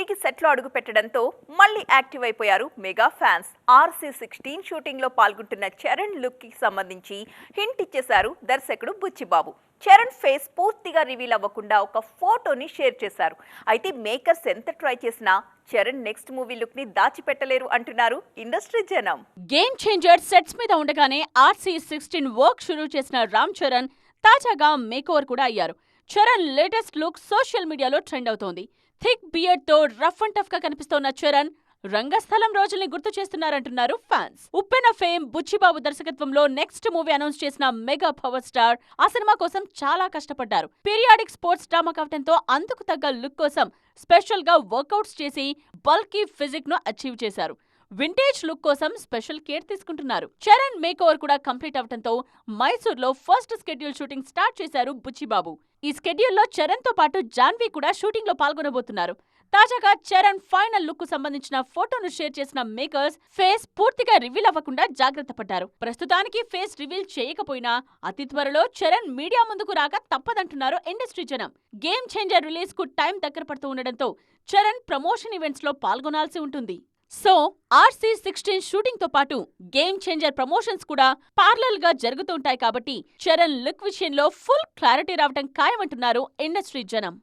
తిరిగి సెట్లో అడుగు పెట్టడంతో మళ్ళీ యాక్టివ్ అయిపోయారు మెగా ఫ్యాన్స్. ఆర్సీ సిక్స్టీన్ షూటింగ్లో పాల్గొంటున్న చరణ్ లుక్కి సంబంధించి హింట్ ఇచ్చేశారు దర్శకుడు బుచ్చిబాబు. చరణ్ ఫేస్ పూర్తిగా రివీల్ అవ్వకుండా ఒక ఫోటోని షేర్ చేశారు. అయితే మేకర్స్ ఎంత ట్రై చేసినా చరణ్ నెక్స్ట్ మూవీ లుక్ని దాచిపెట్టలేరు అంటున్నారు ఇండస్ట్రీ జనం. గేమ్ చేంజర్ సెట్స్ మీద ఉండగానే ఆర్సీ సిక్స్టీన్ వర్క్ షురూ చేసిన రామ్ చరణ్ తాజాగా మేకోవర్ కూడా అయ్యారు. చరణ్ లేటెస్ట్ లుక్ సోషల్ మీడియాలో ట్రెండ్ అవుతోంది. థిక్ బియర్డ్తో రఫ్ అండ్ టఫ్గా కనిపిస్తోన్న చరణ్ రంగస్థలం రోజుల్ని గుర్తు చేస్తున్నారంటున్నారు ఫ్యాన్స్. ఉప్పెన ఫేమ్ బుచ్చిబాబు దర్శకత్వంలో నెక్స్ట్ మూవీ అనౌన్స్ చేసిన మెగా పవర్ స్టార్ ఆ సినిమా కోసం చాలా కష్టపడ్డారు. పీరియాడిక్ స్పోర్ట్స్ డ్రామా కావడంతో అందుకు తగ్గ లుక్ కోసం స్పెషల్గా వర్కౌట్స్ చేసి బల్కీ ఫిజిక్ను అచీవ్ చేశారు. వింటేజ్ లుక్ కోసం స్పెషల్ కేర్ తీసుకుంటున్నారు. చరణ్ మేక్ ఓవర్ కూడా కంప్లీట్ అవడంతో మైసూర్లో ఫస్ట్ స్కెడ్యూల్ షూటింగ్ స్టార్ట్ చేశారు బుచ్చిబాబు. ఈ స్కెడ్యూల్లో చరణ్తో పాటు జాన్వీ కూడా షూటింగ్లో పాల్గొనబోతున్నారు. తాజాగా చరణ్ ఫైనల్ లుక్కు సంబంధించిన ఫోటోను షేర్ చేసిన మేకర్స్ ఫేస్ పూర్తిగా రివీల్ అవ్వకుండా జాగ్రత్త పడ్డారు. ప్రస్తుతానికి ఫేస్ రివీల్ చేయకపోయినా అతి త్వరలో చరణ్ మీడియా ముందుకు రాక తప్పదంటున్నారు ఇండస్ట్రీ జనం. గేమ్ చేంజర్ రిలీజ్కు టైం దగ్గర పడుతూ ఉండడంతో చరణ్ ప్రమోషన్ ఈవెంట్స్లో పాల్గొనాల్సి ఉంటుంది. సో ఆర్సీ సిక్స్టీన్ షూటింగ్తో పాటు గేమ్ చేంజర్ ప్రమోషన్స్ కూడా పార్లల్గా జరుగుతుంటాయి కాబట్టి చరణ్ లుక్ విషయంలో ఫుల్ క్లారిటీ రావటం ఖాయమంటున్నారు ఇండస్ట్రీ జనం.